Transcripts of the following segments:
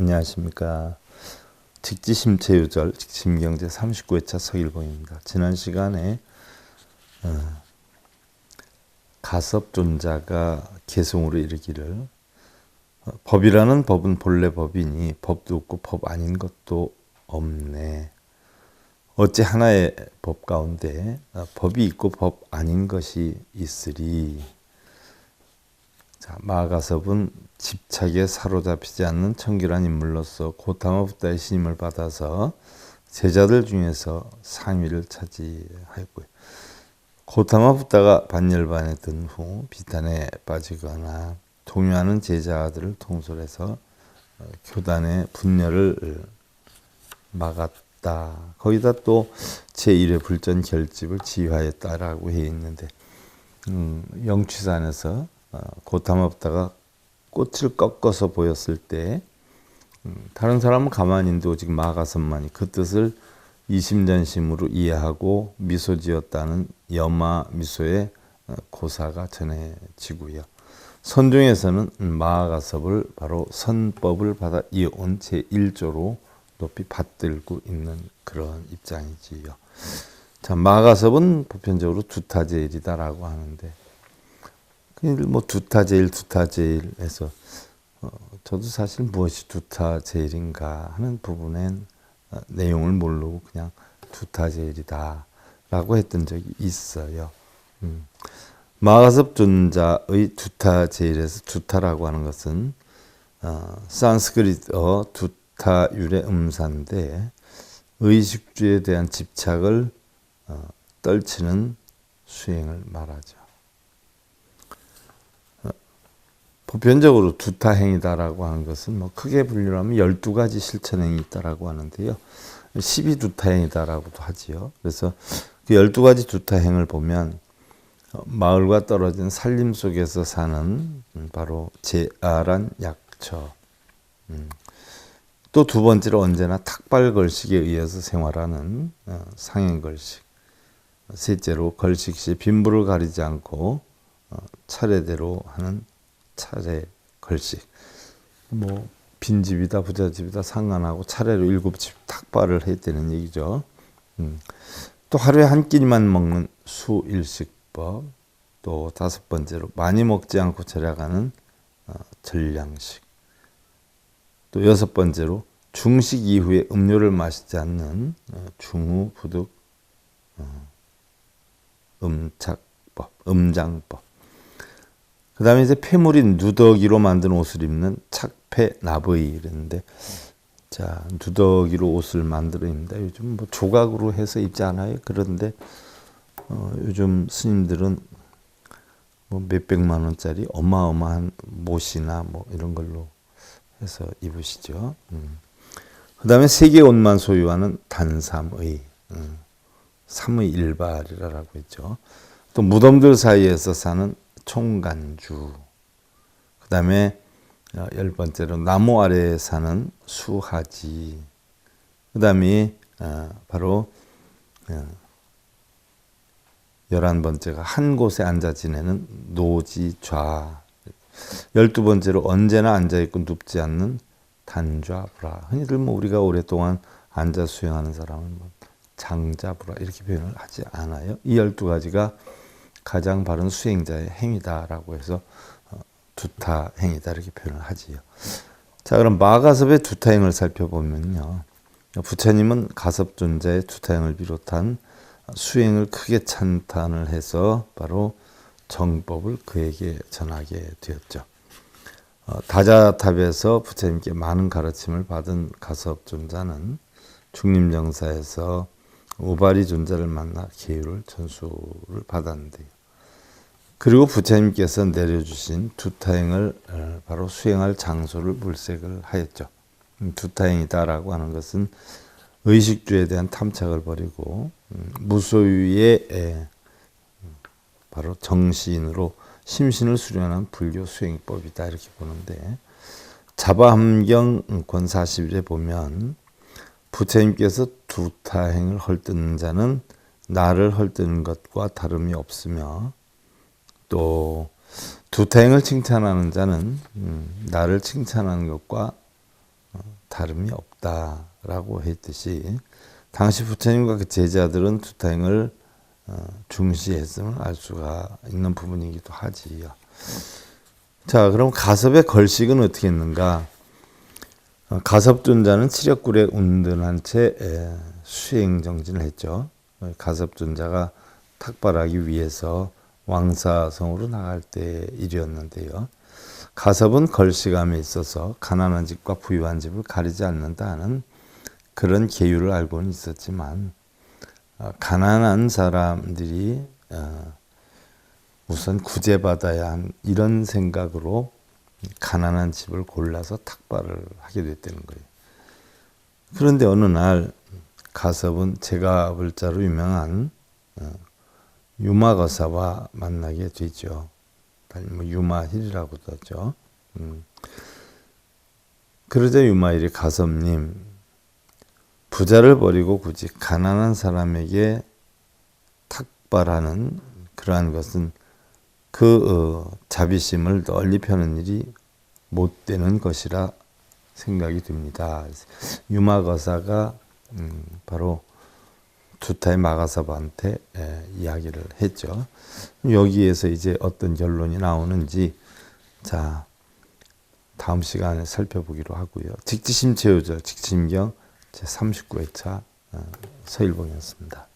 안녕하십니까. 직지심 체유절 직심경제 39회차 서일봉입니다. 지난 시간에 어, 가섭존자가 개성으로 이르기를 어, 법이라는 법은 본래 법이니 법도 없고 법 아닌 것도 없네. 어찌 하나의 법 가운데 어, 법이 있고 법 아닌 것이 있으리. 자, 마가섭은 집착에 사로잡히지 않는 청결한 인물로서 고타마 부다의 신임을 받아서 제자들 중에서 상위를 차지하였고요. 고타마 부다가 반열반에 든 후 비탄에 빠지거나 동요하는 제자들을 통솔해서 어, 교단의 분열을 막았다. 거기다 또 제1회 불전 결집을 지휘하였다라고 해 있는데 음, 영취산에서 어, 고타마부다가 꽃을 꺾어서 보였을 때 음, 다른 사람은 가만히 있는데 오직 마가선만이 그 뜻을 이심전심으로 이해하고 미소 지었다는 여마 미소의 어, 고사가 전해지고요. 선중에서는 마가섭을 바로 선법을 받아 이어온 제1조로 높이 받들고 있는 그런 입장이지요. 자, 마가섭은 보편적으로 두타제일이다라고 하는데 뭐 두타제일 두타제일 해서 어, 저도 사실 무엇이 두타제일인가 하는 부분엔 어, 내용을 모르고 그냥 두타제일이다 라고 했던 적이 있어요. 음. 마가섭 존자의 두타제일에서 두타라고 하는 것은 어, 산스크리트어 두타율의 음사인데 의식주에 대한 집착을 어, 떨치는 수행을 말하죠. 보편적으로 두타행이다라고 하는 것은 뭐 크게 분류하면 12가지 실천행이 있다라고 하는데요. 12두타행이다라고도 하지요. 그래서 그 12가지 두타 행을 보면 어, 마을과 떨어진 산림 속에서 사는 음, 바로 제아란 약처. 음. 또두 번째로 언제나 탁발 걸식에 의해서 생활하는 어, 상행 걸식. 셋째로 걸식 시 빈부를 가리지 않고 어, 차례대로 하는 차례 걸식 뭐 빈집이다 부자집이다 상관하고 차례로 일곱 집 탁발을 했다는 얘기죠. 음. 또 하루에 한 끼만 먹는 수일식법 또 다섯 번째로 많이 먹지 않고 절약하는 어, 전량식 또 여섯 번째로 중식 이후에 음료를 마시지 않는 어, 중후 부득 어, 음착법 음장법 그 다음에 이제 폐물인 누더기로 만든 옷을 입는 착폐 나브이 이랬는데 자 누더기로 옷을 만들어 입니다. 요즘 뭐 조각으로 해서 입지 않아요? 그런데 어, 요즘 스님들은 뭐 몇백만 원짜리 어마어마한 못이나 뭐 이런 걸로 해서 입으시죠. 음. 그 다음에 세계 옷만 소유하는 단삼의 음. 삼의 일발이라고 했죠. 또 무덤들 사이에서 사는 총간주. 그 다음에 어, 열 번째로 나무 아래에 사는 수하지. 그 다음에 어, 바로 어, 열한 번째가 한 곳에 앉아 지내는 노지좌. 열두 번째로 언제나 앉아 있고 눕지 않는 단좌브라. 흔히들 뭐 우리가 오랫동안 앉아 수행하는 사람은 뭐 장자브라 이렇게 표현을 하지 않아요. 이 열두 가지가 가장 바른 수행자의 행위다라고 해서 어, 두타 행위다 이렇게 표현을 하지요. 자, 그럼 마가섭의 두타 행을 살펴보면요. 부처님은 가섭존자의 두타 행을 비롯한 수행을 크게 찬탄을 해서 바로 정법을 그에게 전하게 되었죠. 어, 다자탑에서 부처님께 많은 가르침을 받은 가섭 존자는 중림정사에서 우바리 존자를 만나 계율을 전수를 받았는데요. 그리고 부처님께서 내려주신 두타행을 어, 바로 수행할 장소를 물색을 하였죠. 음, 두타행이다라고 하는 것은 의식주에 대한 탐착을 버리고 음, 무소유의 음, 바로 정신으로 심신을 수련한 불교 수행법이다 이렇게 보는데 자바함경 권 41에 보면 부처님께서 두타행을 헐뜯는 자는 나를 헐뜯는 것과 다름이 없으며 또 두타행을 칭찬하는 자는 음, 나를 칭찬하는 것과 어, 다름이 없다라고 했듯이 당시 부처님과 그 제자들은 두타행을 어, 중시했음을 알 수가 있는 부분이기도 하지요. 자, 그럼 가섭의 걸식은 어떻게 했는가? 어, 가섭존자는 치력굴에 운둔한 채 에, 수행 정진을 했죠. 어, 가섭존자가 탁발하기 위해서 왕사성으로 나갈 때 일이었는데요. 가섭은 걸식함에 있어서 가난한 집과 부유한 집을 가리지 않는다 하는 그런 계율을 알고는 있었지만 어, 가난한 사람들이 어, 우선 구제받아야 한 이런 생각으로 가난한 집을 골라서 탁발을 하게 됐다는 거예요. 그런데 어느 날 가섭은 제가 불자로 유명한 어, 유마거사와 만나게 되죠. 뭐 유마힐이라고도 하죠. 음. 그러자 유마힐이 가섭님 부자를 버리고 굳이 가난한 사람에게 탁발하는 그러한 것은 그 어, 자비심을 널리 펴는 일이 못 되는 것이라 생각이 듭니다. 유마거사가 음, 바로 두타의 마가사바한테 에, 이야기를 했죠. 여기에서 이제 어떤 결론이 나오는지 자 다음 시간에 살펴보기로 하고요. 직지심 제요절 직심경 제 39회차 어, 서일봉이었습니다.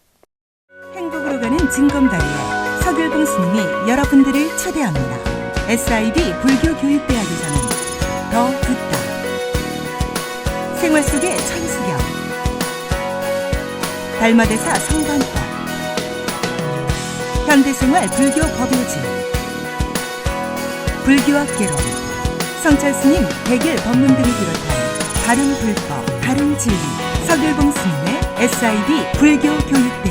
행복으로 가는 징검다리에 서글봉 스님이 여러분들을 초대합니다. SIB 불교교육대학에서는 더 듣다. 생활 속의 천수경. 달마대사 성관법. 현대생활 불교 법요지. 불교학 개론. 성찰 스님 백일 법문 등을 비롯한 다른 불법, 다른 진리. 서글봉 스님의 SIB 불교 교육대학.